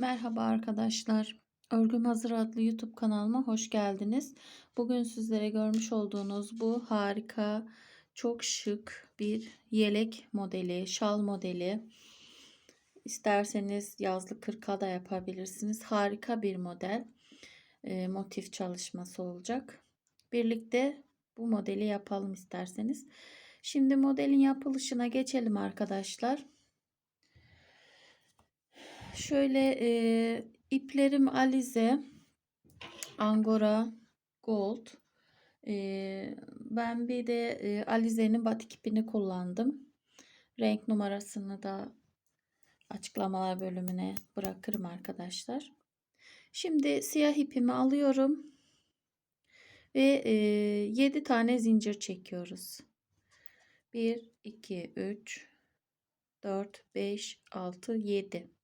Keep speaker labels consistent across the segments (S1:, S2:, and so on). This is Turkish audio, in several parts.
S1: Merhaba arkadaşlar. Örgüm Hazır adlı YouTube kanalıma hoş geldiniz. Bugün sizlere görmüş olduğunuz bu harika, çok şık bir yelek modeli, şal modeli. İsterseniz yazlık kırka da yapabilirsiniz. Harika bir model. E, motif çalışması olacak. Birlikte bu modeli yapalım isterseniz. Şimdi modelin yapılışına geçelim arkadaşlar. Şöyle e, iplerim Alize Angora Gold. E, ben bir de e, Alize'nin batik ipini kullandım. Renk numarasını da açıklamalar bölümüne bırakırım arkadaşlar. Şimdi siyah ipimi alıyorum. Ve e, 7 tane zincir çekiyoruz. 1, 2, 3, 4, 5, 6, 7.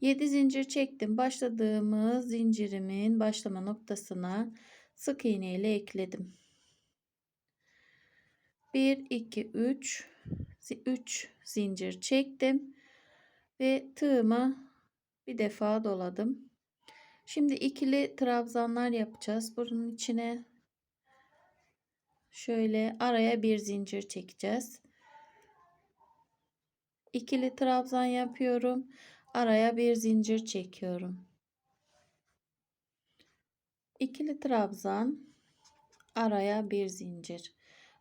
S1: 7 zincir çektim. Başladığımız zincirimin başlama noktasına sık iğne ile ekledim. 1 2 3 3 zincir çektim ve tığıma bir defa doladım. Şimdi ikili trabzanlar yapacağız. Bunun içine şöyle araya bir zincir çekeceğiz. İkili trabzan yapıyorum araya bir zincir çekiyorum. İkili trabzan araya bir zincir.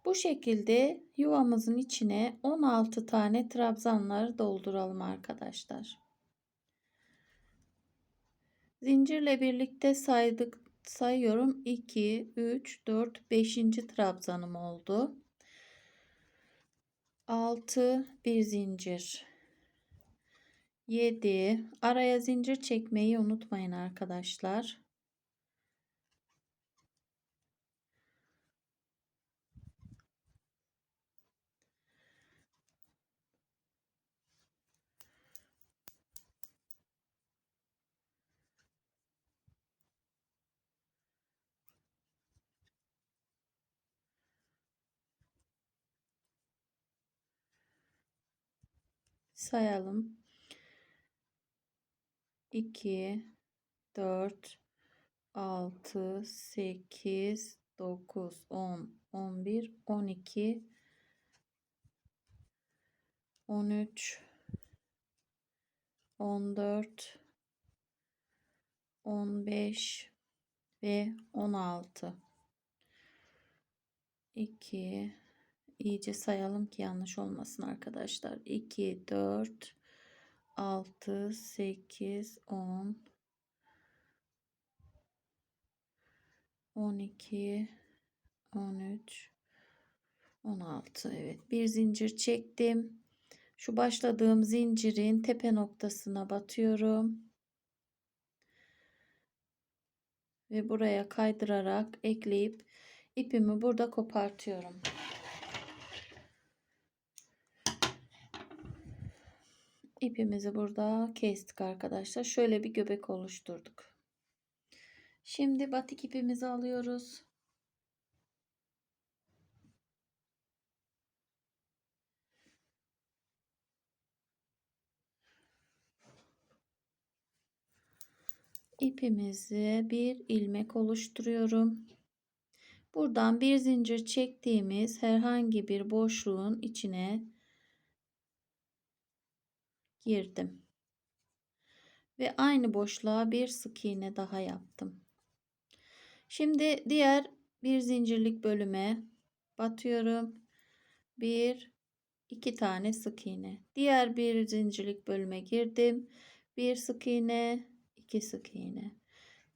S1: Bu şekilde yuvamızın içine 16 tane trabzanları dolduralım arkadaşlar. Zincirle birlikte saydık sayıyorum 2 3 4 5. trabzanım oldu. 6 bir zincir 7 araya zincir çekmeyi unutmayın arkadaşlar. sayalım. 2 4 6 8 9 10 11 12 13 14 15 ve 16 2 iyice sayalım ki yanlış olmasın arkadaşlar. 2 4 6 8 10 12 13 16 evet bir zincir çektim. Şu başladığım zincirin tepe noktasına batıyorum. Ve buraya kaydırarak ekleyip ipimi burada kopartıyorum ipimizi burada kestik arkadaşlar. Şöyle bir göbek oluşturduk. Şimdi batik ipimizi alıyoruz. ipimizi bir ilmek oluşturuyorum. Buradan bir zincir çektiğimiz herhangi bir boşluğun içine girdim. Ve aynı boşluğa bir sık iğne daha yaptım. Şimdi diğer bir zincirlik bölüme batıyorum. Bir, iki tane sık iğne. Diğer bir zincirlik bölüme girdim. Bir sık iğne, iki sık iğne.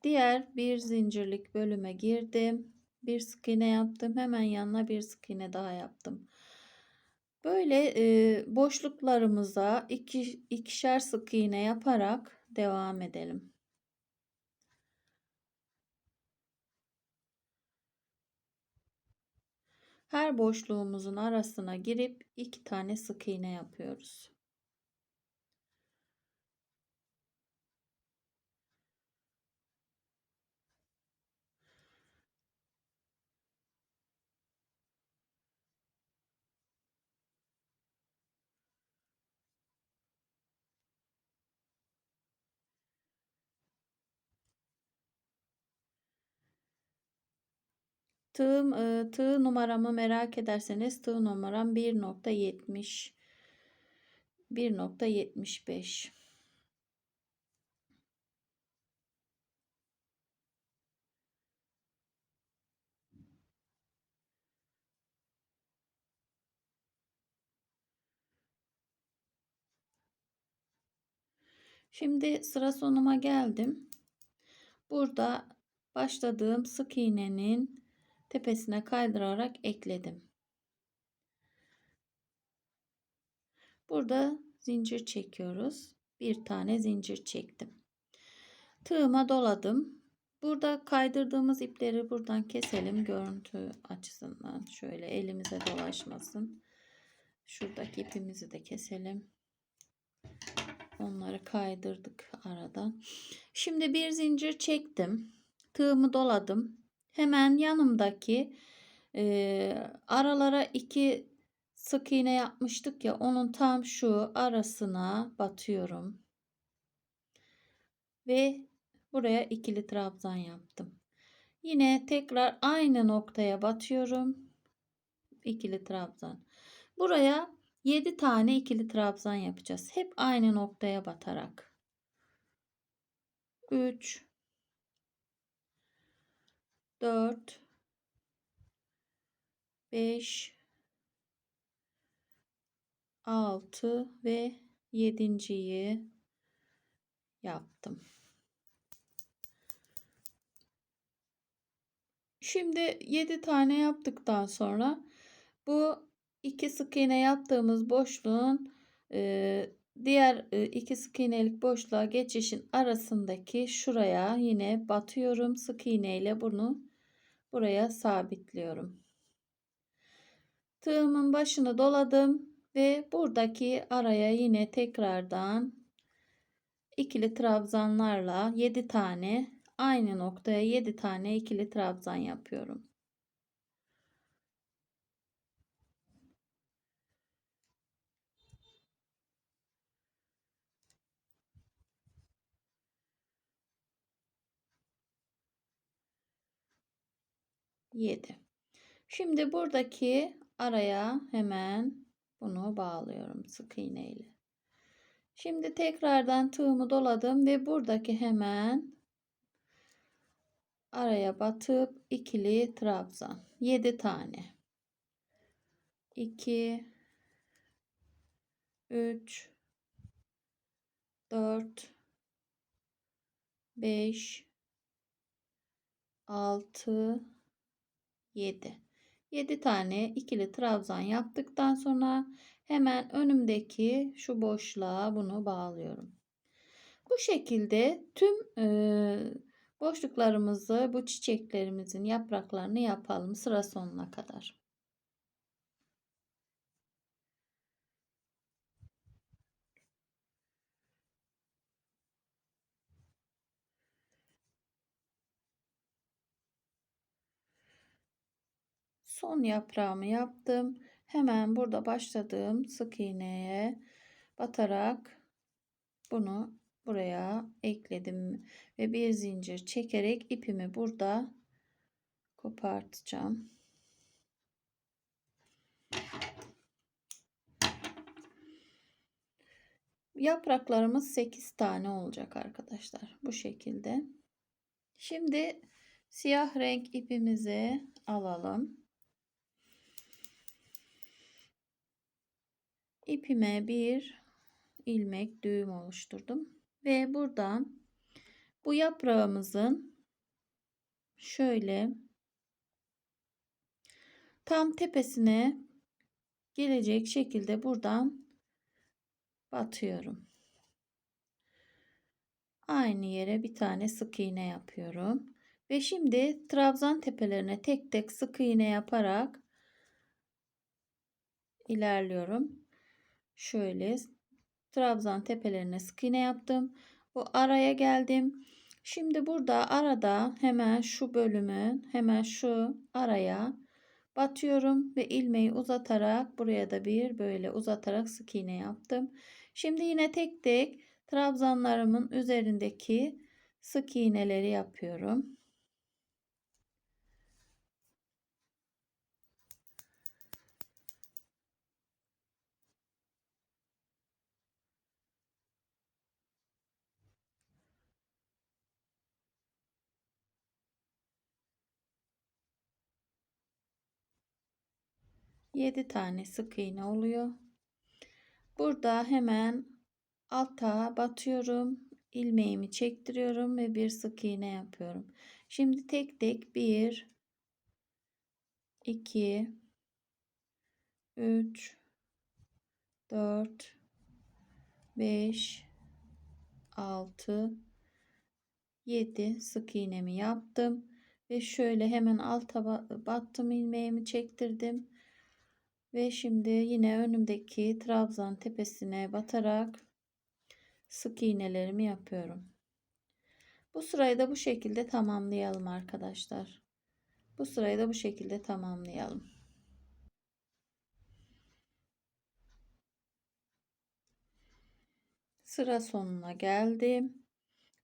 S1: Diğer bir zincirlik bölüme girdim. Bir sık iğne yaptım. Hemen yanına bir sık iğne daha yaptım. Böyle e, boşluklarımıza iki, ikişer sık iğne yaparak devam edelim. Her boşluğumuzun arasına girip iki tane sık iğne yapıyoruz. Tığım, e, tığ numaramı merak ederseniz tığ numaram 1.70 1.75 Şimdi sıra sonuma geldim. Burada başladığım sık iğnenin tepesine kaydırarak ekledim. Burada zincir çekiyoruz. Bir tane zincir çektim. Tığıma doladım. Burada kaydırdığımız ipleri buradan keselim görüntü açısından. Şöyle elimize dolaşmasın. Şuradaki ipimizi de keselim. Onları kaydırdık aradan. Şimdi bir zincir çektim. Tığımı doladım. Hemen yanımdaki e, aralara iki sık iğne yapmıştık ya onun tam şu arasına batıyorum. Ve buraya ikili trabzan yaptım. Yine tekrar aynı noktaya batıyorum. İkili trabzan. Buraya 7 tane ikili trabzan yapacağız. Hep aynı noktaya batarak. 3 4 5 6 ve 7.yi yaptım. Şimdi 7 tane yaptıktan sonra bu iki sık iğne yaptığımız boşluğun e, diğer e, iki sık iğnelik boşluğa geçişin arasındaki şuraya yine batıyorum sık iğne ile bunu buraya sabitliyorum. Tığımın başını doladım ve buradaki araya yine tekrardan ikili trabzanlarla 7 tane aynı noktaya 7 tane ikili trabzan yapıyorum. Yedi. Şimdi buradaki araya hemen bunu bağlıyorum sık iğne ile. Şimdi tekrardan tığımı doladım ve buradaki hemen araya batıp ikili trabzan 7 tane 2 3 4 5 6 7 7 tane ikili trabzan yaptıktan sonra hemen önümdeki şu boşluğa bunu bağlıyorum. Bu şekilde tüm e, boşluklarımızı bu çiçeklerimizin yapraklarını yapalım sıra sonuna kadar. Son yaprağımı yaptım. Hemen burada başladığım sık iğneye batarak bunu buraya ekledim ve bir zincir çekerek ipimi burada kopartacağım. Yapraklarımız 8 tane olacak arkadaşlar. Bu şekilde. Şimdi siyah renk ipimizi alalım. İpime bir ilmek düğüm oluşturdum ve buradan bu yaprağımızın şöyle tam tepesine gelecek şekilde buradan batıyorum. Aynı yere bir tane sık iğne yapıyorum. Ve şimdi trabzan tepelerine tek tek sık iğne yaparak ilerliyorum şöyle trabzan tepelerine sık iğne yaptım. Bu araya geldim. Şimdi burada arada hemen şu bölümün hemen şu araya batıyorum ve ilmeği uzatarak buraya da bir böyle uzatarak sık iğne yaptım. Şimdi yine tek tek trabzanlarımın üzerindeki sık iğneleri yapıyorum. 7 tane sık iğne oluyor. Burada hemen alta batıyorum. ilmeğimi çektiriyorum ve bir sık iğne yapıyorum. Şimdi tek tek 1 2 3 4 5 6 7 sık iğnemi yaptım ve şöyle hemen alta battım ilmeğimi çektirdim ve şimdi yine önümdeki trabzan tepesine batarak sık iğnelerimi yapıyorum. Bu sırayı da bu şekilde tamamlayalım arkadaşlar. Bu sırayı da bu şekilde tamamlayalım. Sıra sonuna geldim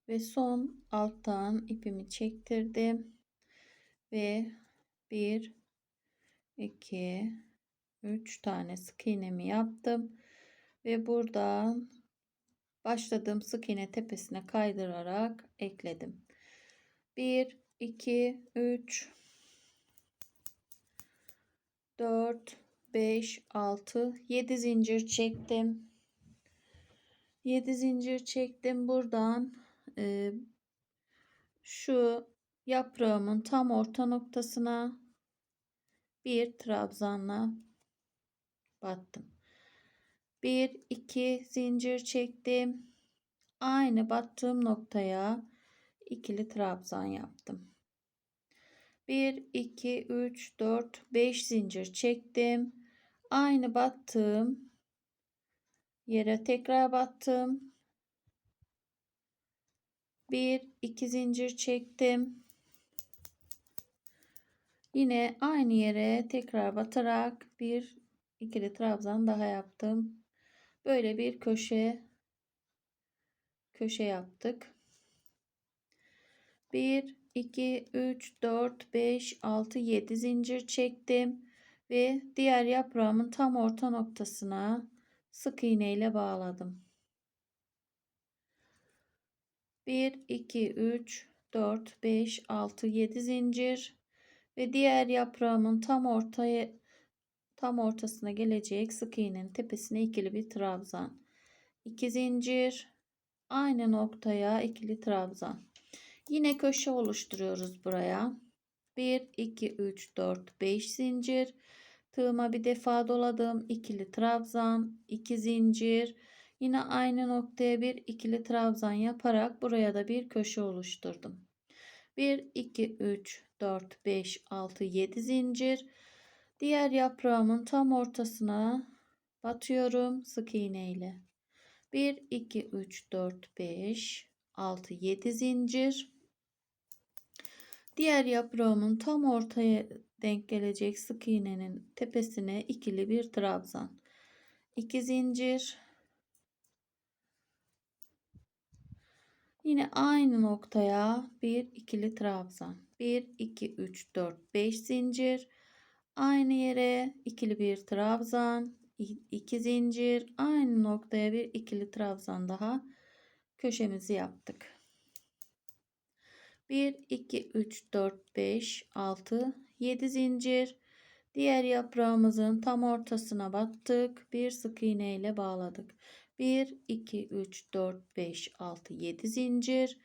S1: ve son alttan ipimi çektirdim ve 1 2 3 tane sık iğnemi yaptım ve buradan başladığım sık iğne tepesine kaydırarak ekledim. 1 2 3 4 5 6 7 zincir çektim. 7 zincir çektim. Buradan e, şu yaprağımın tam orta noktasına bir trabzanla battım. 1 2 zincir çektim. Aynı battığım noktaya ikili trabzan yaptım. 1 2 3 4 5 zincir çektim. Aynı battığım yere tekrar battım. 1 2 zincir çektim. Yine aynı yere tekrar batarak bir ikili trabzan daha yaptım. Böyle bir köşe köşe yaptık. 1 2 3 4 5 6 7 zincir çektim ve diğer yaprağımın tam orta noktasına sık iğne ile bağladım. 1 2 3 4 5 6 7 zincir ve diğer yaprağımın tam ortaya tam ortasına gelecek sık iğnenin tepesine ikili bir trabzan. 2 zincir. Aynı noktaya ikili trabzan. Yine köşe oluşturuyoruz buraya. 1 2 3 4 5 zincir. Tığıma bir defa doladım. İkili trabzan 2 zincir. Yine aynı noktaya bir ikili trabzan yaparak buraya da bir köşe oluşturdum. 1 2 3 4 5 6 7 zincir diğer yaprağımın tam ortasına batıyorum sık iğne ile. 1 2 3 4 5 6 7 zincir. Diğer yaprağımın tam ortaya denk gelecek sık iğnenin tepesine ikili bir trabzan. 2 zincir. Yine aynı noktaya bir ikili trabzan. 1 2 3 4 5 zincir aynı yere ikili bir trabzan 2 zincir aynı noktaya bir ikili trabzan daha köşemizi yaptık. 1 2 3 4 5 6 7 zincir. Diğer yaprağımızın tam ortasına battık. Bir sık iğne ile bağladık. 1 2 3 4 5 6 7 zincir.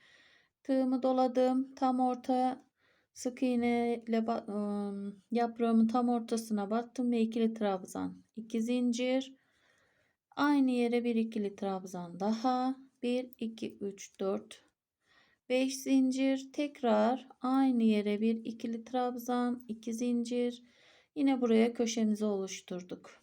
S1: Tığımı doladım. Tam ortaya sık iğne ile yaprağımın tam ortasına battım ve ikili trabzan 2 zincir. Aynı yere bir ikili trabzan daha. 1 2 3 4 5 zincir. Tekrar aynı yere bir ikili trabzan 2 zincir. Yine buraya köşemizi oluşturduk.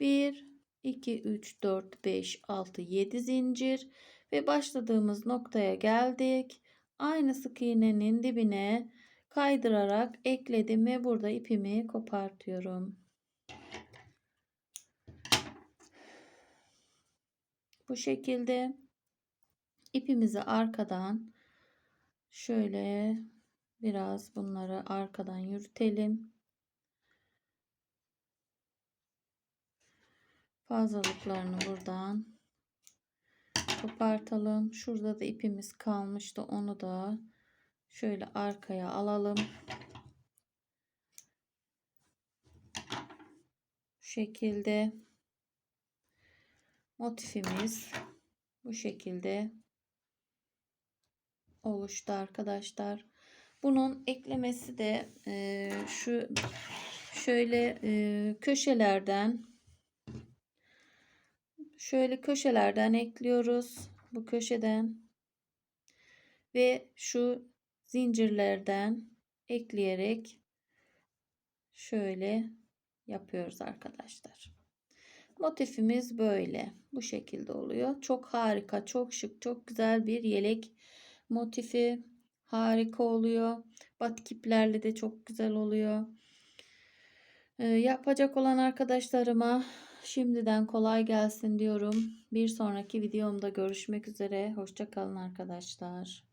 S1: 1 2 3 4 5 6 7 zincir ve başladığımız noktaya geldik aynı sık iğnenin dibine kaydırarak ekledim ve burada ipimi kopartıyorum bu şekilde ipimizi arkadan şöyle biraz bunları arkadan yürütelim. Fazlalıklarını buradan kopartalım. Şurada da ipimiz kalmıştı. Onu da şöyle arkaya alalım. şekilde motifimiz bu şekilde oluştu arkadaşlar. Bunun eklemesi de e, şu şöyle e, köşelerden şöyle köşelerden ekliyoruz. Bu köşeden ve şu zincirlerden ekleyerek şöyle yapıyoruz arkadaşlar. Motifimiz böyle. Bu şekilde oluyor. Çok harika, çok şık, çok güzel bir yelek motifi. Harika oluyor. Batik iplerle de çok güzel oluyor. Ee, yapacak olan arkadaşlarıma şimdiden kolay gelsin diyorum. Bir sonraki videomda görüşmek üzere. Hoşçakalın arkadaşlar.